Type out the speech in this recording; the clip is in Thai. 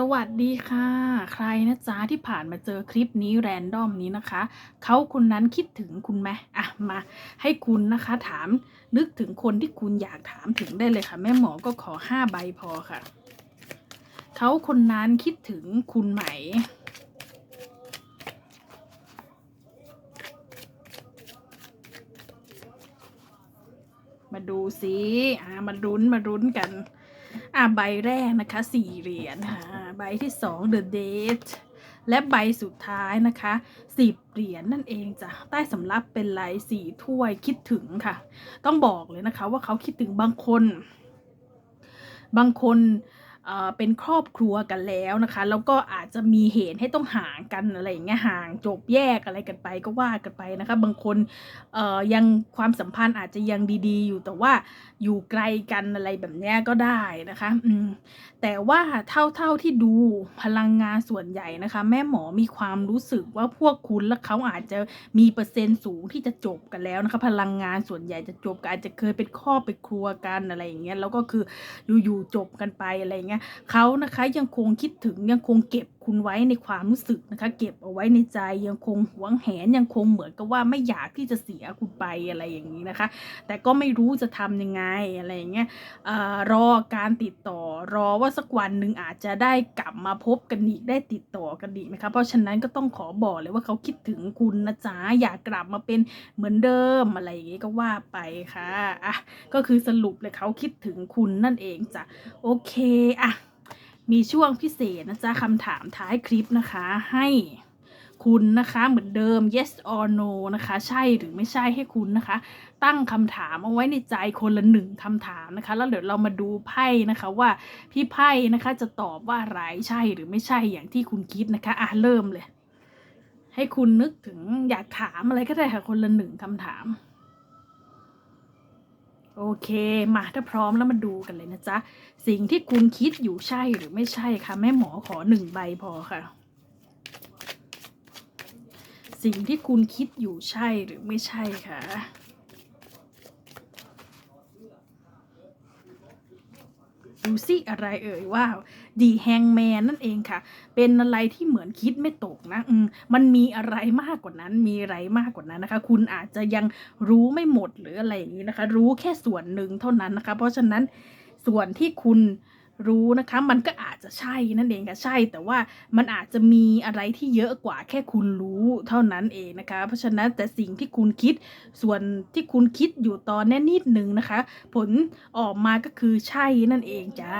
สวัสดีค่ะ ใครนะจ๊ะที่ผ่านมาเจอคลิปนี้แรนดอมนี้นะคะ เขาคนนั้นคิดถึงคุณไหมอะมาให้คุณนะคะถามนึกถึงคนที่คุณอยากถามถึงได้เลยค่ะ แม่หมอก็ขอห้าใบพอค่ะ เขาคนนั้นคิดถึงคุณไหม มาดูสิอ่ามารุ้นมารุ้นกัน อ่าใบแรกนะคะสี่เหรียญค่ะใบที่สอง The Date และใบสุดท้ายนะคะสิบเหรียญนั่นเองจ้ะใต้สำรับเป็นลายสีถ้วยคิดถึงค่ะ ต้องบอกเลยนะคะว่าเขาคิดถึงบางคน บางคน เป็นครอบครัวกันแล้วนะคะ แล้วก็อาจจะมีเหตุให้ต้องห่างกันอะไรอย่างเงี้ยห่างจบแยกอะไรกันไปก็ว่ากันไปนะคะ บางคนยังความสัมพันธ์อาจจะยังดีๆ อยู่แต่ว่าอยู่ไกลกันอะไรแบบเนี้ยก็ได้นะคะอืแต่ว่าเท่าเท่าที่ดูพลังงานส่วนใหญ่นะคะ แม่หมอมีความรู้สึกว่าพวกคุณและเขาอาจจะมีเปอร์เซ็นต์สูงที่จะจบกันแล้วนะคะ พลังงานส่วนใหญ่จะจบกันอาจจะเคยเป็นครอบเป็นครัวกันอะไรอย่างเงี้ยแล้วก็คืออยู่ๆจบกันไปอะไรอย่างเงี้ยเขานะคะยังคงคิดถึงยังคงเก็บ คุณไว้ในความรู้สึกนะคะ เก็บเอาไว้ในใจยังคงหวงแหนยังคงเหมือนกับว่าไม่อยากที่จะเสียคุณไปอะไรอย่างนี้นะคะ แต่ก็ไม่รู้จะทำยังไงอะไรอย่างเงี้ยอ่อรอการติดต่อรอว่าสักวันหนึ่งอาจจะได้กลับมาพบกันอีกได้ติดต่อกันอีกนะคะ เพราะฉะนั้นก็ต้องขอบอกเลยว่าเขาคิดถึงคุณนะจ๊ะอยากกลับมาเป็นเหมือนเดิมอะไรอย่างเงี้ยก็ว่าไปค่ะอะก็คือสรุปเลยเขาคิดถึงคุณนั่นเองจ้ะโอเคอะ มีช่วงพิเศษนะจ๊ะคำถามท้ายคลิปนะคะให้คุณนะคะเหมือนเดิม yes or no นะคะ ใช่หรือไม่ใช่ให้คุณนะคะ ตั้งคำถามเอาไว้ในใจคนละหนึ่งคำถามนะคะ แล้วเดี๋ยวเรามาดูไพ่นะคะว่าพี่ไพ่นะคะจะตอบว่าอะไรใช่หรือไม่ใช่อย่างที่คุณคิดนะคะอะเริ่มเลย ให้คุณนึกถึงอยากถามอะไรก็ได้ค่ะคนละหนึ่งคำถาม โอเค มาถ้าพร้อมแล้วมาดูกันเลยนะจ๊ะ สิ่งที่คุณคิดอยู่ใช่หรือไม่ใช่คะแม่หมอขอหนึ่งใบพอค่ะ สิ่งที่คุณคิดอยู่ใช่หรือไม่ใช่ค่ะ ดูสิอะไรเอ่ยว้าวดีแฮงแมนนั่นเองค่ะ เป็นอะไรที่เหมือนคิดไม่ตกนะอืมมันมีอะไรมากกว่านั้น มีอะไรมากกว่านั้นนะคะ คุณอาจจะยังรู้ไม่หมดหรืออะไรอย่างนี้นะคะ รู้แค่ส่วนหนึ่งเท่านั้นนะคะ เพราะฉะนั้นส่วนที่คุณ รู้นะคะ มันก็อาจจะใช่นั่นเองค่ะใช่ แต่ว่ามันอาจจะมีอะไรที่เยอะกว่าแค่คุณรู้เท่านั้นเองนะคะ เพราะฉะนั้นแต่สิ่งที่คุณคิดส่วนที่คุณคิดอยู่ตอนนี้นิดหนึ่งนะคะ ผลออกมาก็คือใช่นั่นเองจ้า